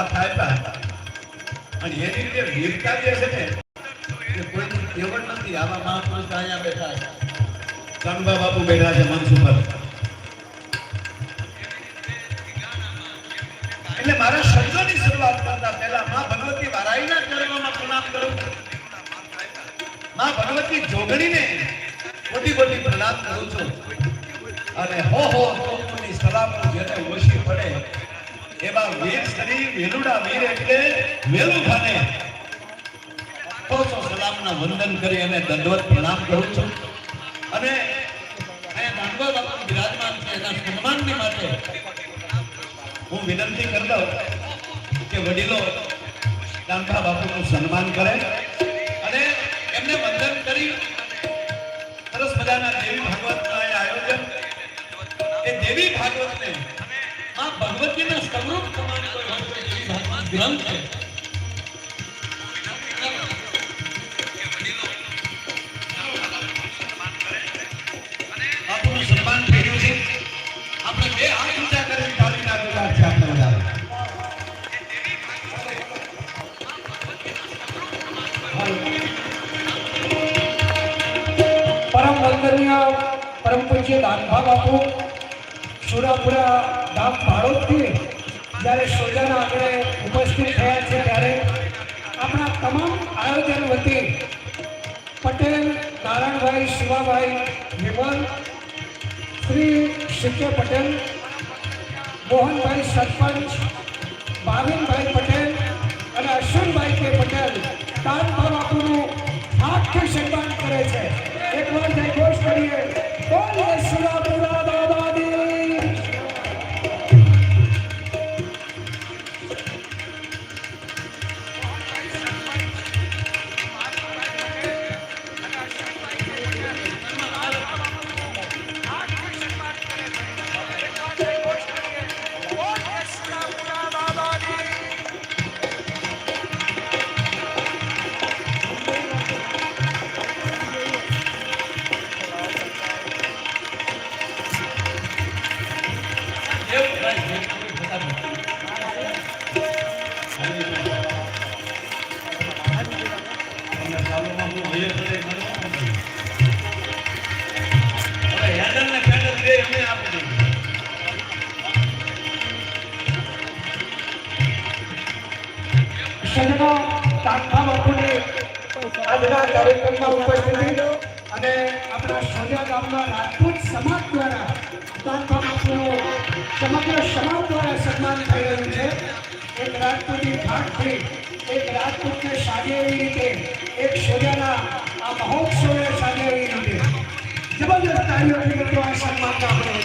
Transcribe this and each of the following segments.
માથા આપ્યા અને એની રીતે વીરતા જે છે ને, એ કોઈની કેવળ નથી. આવા મહાપુરુષ અહીંયા બેઠા છે. કનબા બાપુ બેઠા છે મંચ ઉપર. એટલે મારા શબ્દોની શરૂઆત કરતા પહેલા માં ભગવતી વારાઈના ચરણોમાં પ્રણામ કરું. માં ભગવતી જોગણીને કોટી કોટી પ્રણામ કરું છું. અને હો હો તો સલામ જેને ઓછી પડે એવા વીર શ્રી વેલુડા વીર એટલે વેલુ ખાને. સો સો સલામના વંદન કરી અને દંડવત પ્રણામ કરું છું. અને અહીંયા દાંડવા બાપુ બિરાજમાન છે, એના સન્માનની માટે હું વિનંતી કરી દઉં કે વડીલો દાંભા બાપુનું સન્માન કરે અને એમને વંદન કરી સરસ મજાના દેવી ભાગવતના આયોજન. એ દેવી ભાગવતને આ ભગવતીના સ્વરૂપ સમાન કોઈ હોય તો દેવી ભાગવત ગ્રંથ છે બાપુનું સન્માન કર્યું છે આપણે બે હાથ ઊંચા કરીને તાળીના ગોળા છે આપણે બધા પરમ વંદનીય પરમ પૂજ્ય દાનભા બાપુ સુરાપુરા ગામ ભાડોદથી જ્યારે સોજાના આપણે ઉપસ્થિત થયા છે ત્યારે આપણા તમામ આયોજન વતી પટેલ, નારાયણભાઈ, શિવાભાઈ વિમલ, શ્રી સિકે પટેલ, મોહનભાઈ સરપંચ ભાવિનભાઈ પટેલ અને અશ્વિનભાઈ કે પટેલ દાનભા આપણું આખું સન્માન કરે છે. એકવાર જય ઘોષ કરીએ. બોલીએ સુરાપુરા સજ્જનો દાનભા બાપુની આજના કાર્યક્રમમાં અને આપણા સોજા ગામના રાજપૂત સમાજ દ્વારા દાનભા બાપુનું સન્માન થઈ છે. એક રાજપૂતી ભાગથી એક રાજપૂતને સાજે એવી રીતે એક સોજાના આ મહોત્સવને સાજે એવી રીતે જબરદસ્ત તાળીઓથી મિત્રો આ સન્માનને આપણે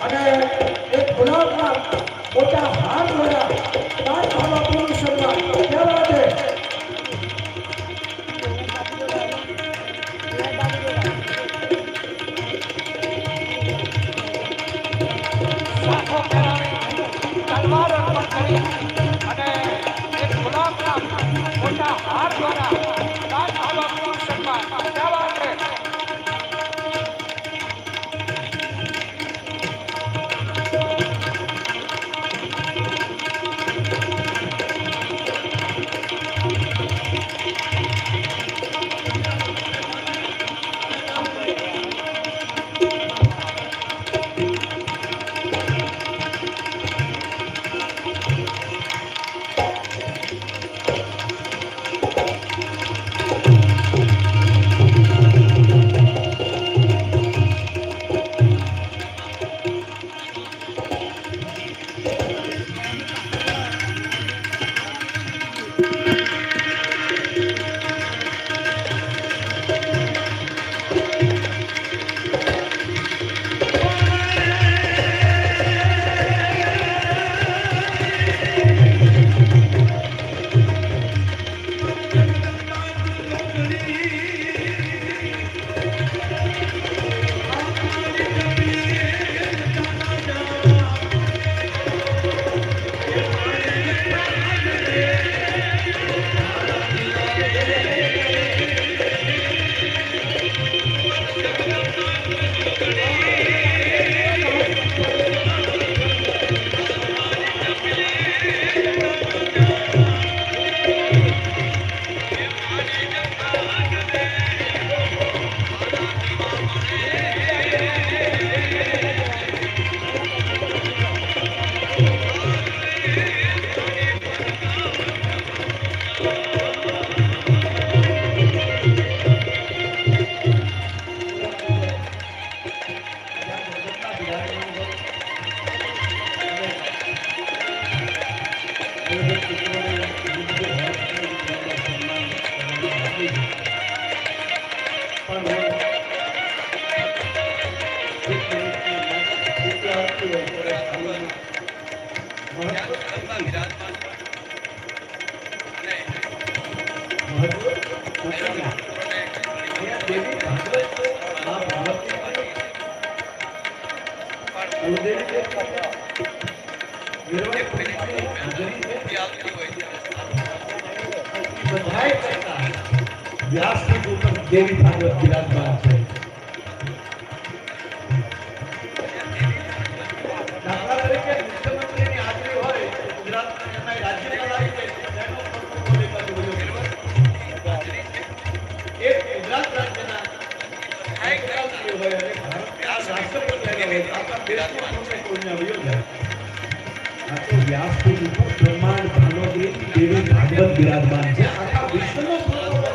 અને એક ગુલાબના મોટા હાર દ્વારા દાન બાબાપુનું સન્માન. બધાય કરતા વ્યાસપીઠ ઉપર દેવી ભાગવત મુખ્યમંત્રી હોય અને ભારતના રાષ્ટ્રપતિ આવ્યા હોય તો આપણા દેશનો protocol ત્યાં વયો જાય. આ તો વ્યાસપીઠ ઉપર બ્રહ્માંડ ભાનોગરી દેવી ભાગવત બિરાજમાન છે આખા વિશ્વનો protocol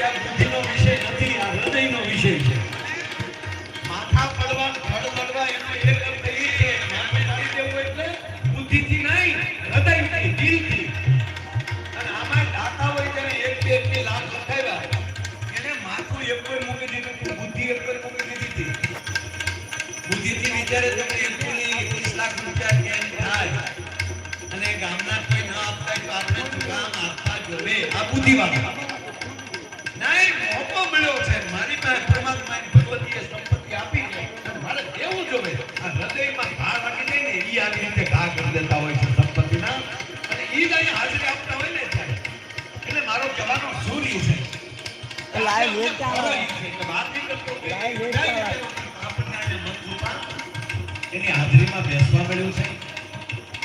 આ બુદ્ધિનો વિષય નથી વિષય માથા પડવા ધડ લડવા એનો એક અર્થ એક બે એક બે એને માથું એક મૂકી દીધું બુદ્ધિ એક પર મૂકી દીધી હતી. વિચારે તો કે એકની લાખ રૂપિયા થાય. અને ગામના કોઈ ન આપતા કામ આપવા જોવે આ બુદ્ધિ નહીં કહેવાનો સૂર છે? લાઈવ વેટ લાઈવ આજે એની હાજરીમાં બેસવા મળ્યું છે.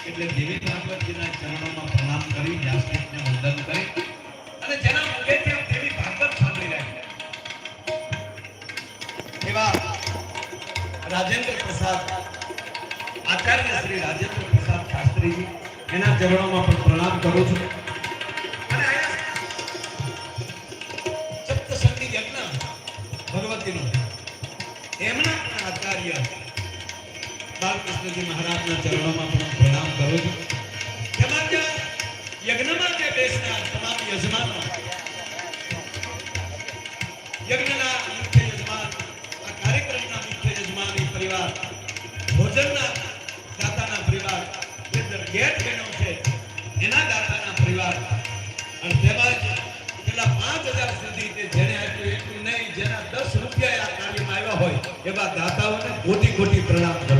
એટલે દેવી ભાગવતજીના ચરણોમાં પ્રણામ કરી વ્યાસપીઠને વંદન કરી. અને જેના મુખેથી દેવી ભાગવત સાંભળી રહ્યા એવા રાજેન્દ્ર પ્રસાદ આચાર્ય શ્રી રાજેન્દ્ર પ્રસાદ શાસ્ત્રીજી એના ચરણોમાં પણ પ્રણામ કરું છું. બાલકૃષ્ણજી મહારાજના ચરણોમાં પણ પ્રણામ કરું છું. એમાં જે યજ્ઞમાં જે બેસનાર તમામ યજમાનો, યજ્ઞના મુખ્ય યજમાન, આ કાર્યક્રમના મુખ્ય યજમાન એ પરિવાર, ભોજનના દાતાના પરિવાર, જે ગેટ બહેનો છે, એના દાતાના પરિવાર. અને તેમજ છેલ્લા પાંચ હજાર સુધી તે જેને આપ્યું, એટલું નહીં, જેના દસ રૂપિયા આ કાર્યમાં આવ્યા હોય, એવા દાતાઓને કોટી કોટી પ્રણામ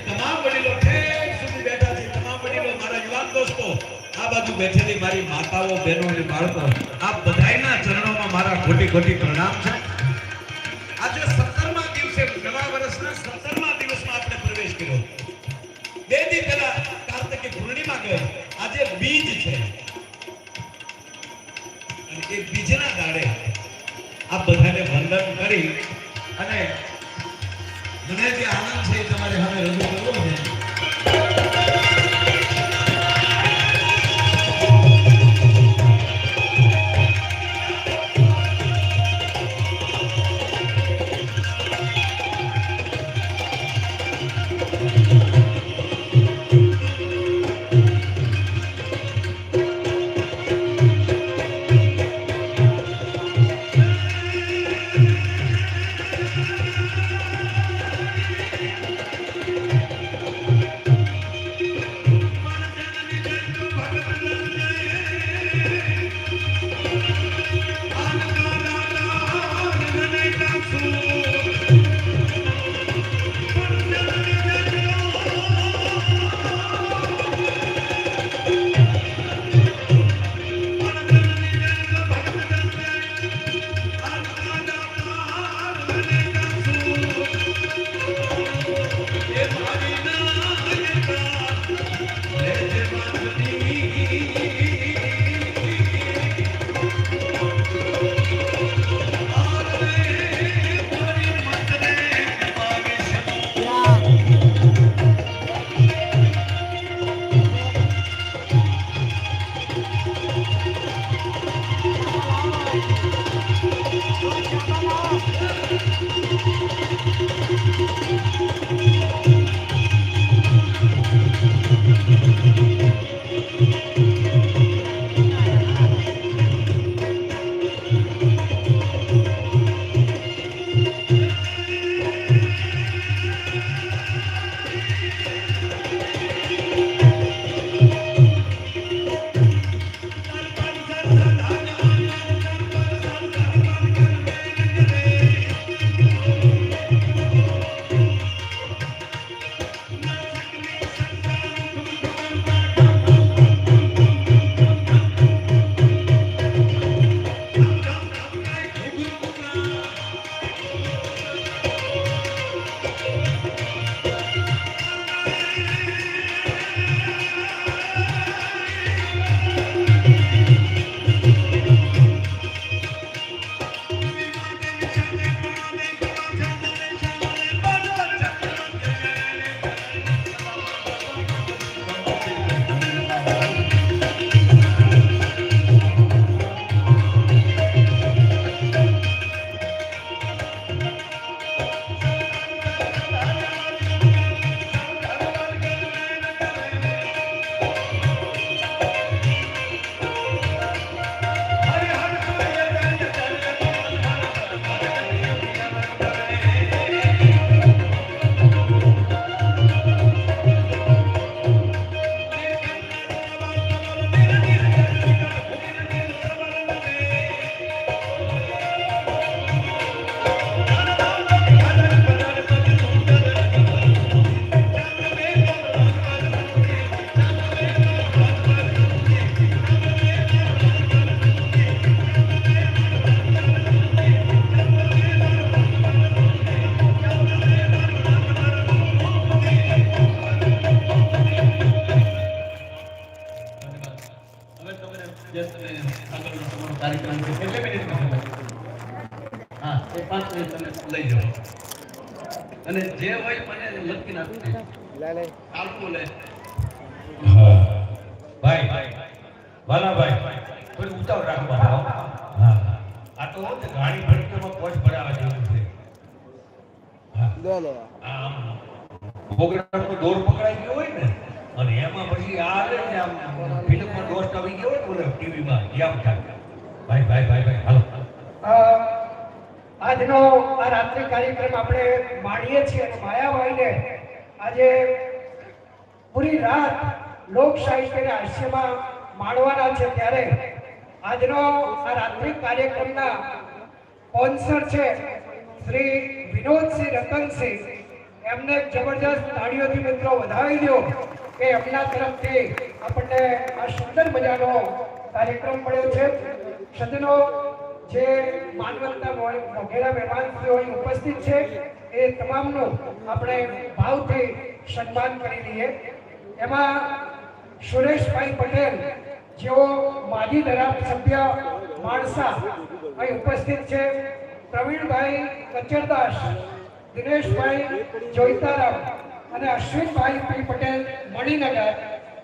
તમામ વડીલો બેઠા તમામ વડીલો મારા યુવાન દોસ્તો આ બાજુ બેઠેલી મારી માતાઓ બહેનો બાળકો આ બધાના ચરણોમાં મારા ખોટી ખોટી પ્રણામ છે. ગઈ આજે બીજ છે અને એ બીજના દાડે આ બધાને વંદન કરી જસ્ટ અને આગળનો તમારો કાર્યક્રમ છે કેટલી મિનિટમાં ભરાવા જેવું છે હા આમ દોર પકડાઈ ગયો હોય ને અને એમાં પછી આ ફિલ્મમાં દોસ્ત આવી ગયો ને બોલે ટીવીમાં એમ થાય. ભાઈ ભાઈ ભાઈ ભાઈ, હાલો. આજનો આ રાત્રિ કાર્યક્રમ આપણે માણીએ છીએ અને માયાભાઈને આજે પૂરી રાત લોક સાહિત્યના હાસ્યમાં માણવાના છે ત્યારે આજનો આ રાત્રિ કાર્યક્રમના સ્પોન્સર છે શ્રી વિનોદસિંહ રતનસિંહ. એમને જબરજસ્ત તાળીઓથી મિત્રો વધાવી દો. કે એમના તરફથી આપણને આ સુંદર મજાનો કાર્યક્રમ મળ્યો છે. સદનો જે માનવતા વગેરે મહેમાનશ્રીઓ અહીં ઉપસ્થિત છે. એ તમામનું આપણે ભાવથી સન્માન કરી લઈએ. એમાં સુરેશભાઈ પટેલ, જેઓ માજી ધરાવ માણસા અહીં ઉપસ્થિત છે. પ્રવીણભાઈ કચરદાસ, દિનેશભાઈ જોઈતારામ અને અશ્વિનભાઈ પટેલ મણિનગર,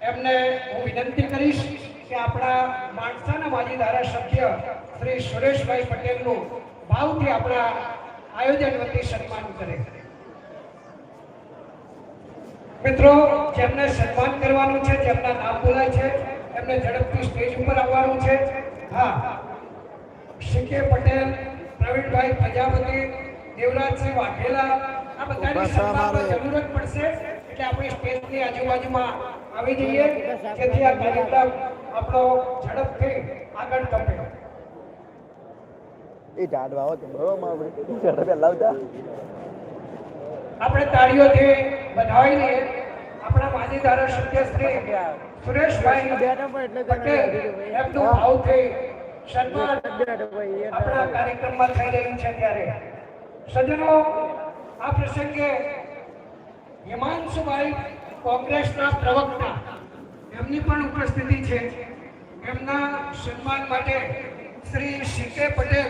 એમને હું વિનંતી કરીશ કે આપણા માણસાના માજી ધારાસભ્ય શ્રી સુરેશભાઈ પટેલનું ભાવથી આપણા આયોજન વતી સન્માન કરે. મિત્રો, જેમને સન્માન કરવાનું છે, જેમના નામ બોલાય છે, એમને ઝડપથી સ્ટેજ ઉપર આવવાનું છે. હા, શીકે પટેલ, પ્રવીણભાઈ પ્રજાપતિ, દેવરાજસિંહ વાઘેલા આ બધાની સન્માનની જરૂરત પડશે. એટલે આપણે સ્ટેજની આજુબાજુમાં આવી જઈએ. જેથી આ કાર્યક્રમ આપણો ઝડપથી આગળ ધપે. એ ઝાડવા હો કે બરો માં ઝાડવા લાવતા. આપણે તાળીઓથી બધાવી લઈએ આપણા માજી ધારાસભ્ય શ્રી સુરેશભાઈ પટેલ એમનું ભાવથી સન્માન આપણા કાર્યક્રમમાં થઈ રહ્યું છે ત્યારે. સજ્જનો આ પ્રસંગે હિમાંશુભાઈ કોંગ્રેસના પ્રવક્તા એમની પણ ઉપસ્થિતિ છે. એમના સન્માન માટે શ્રી સી કે પટેલ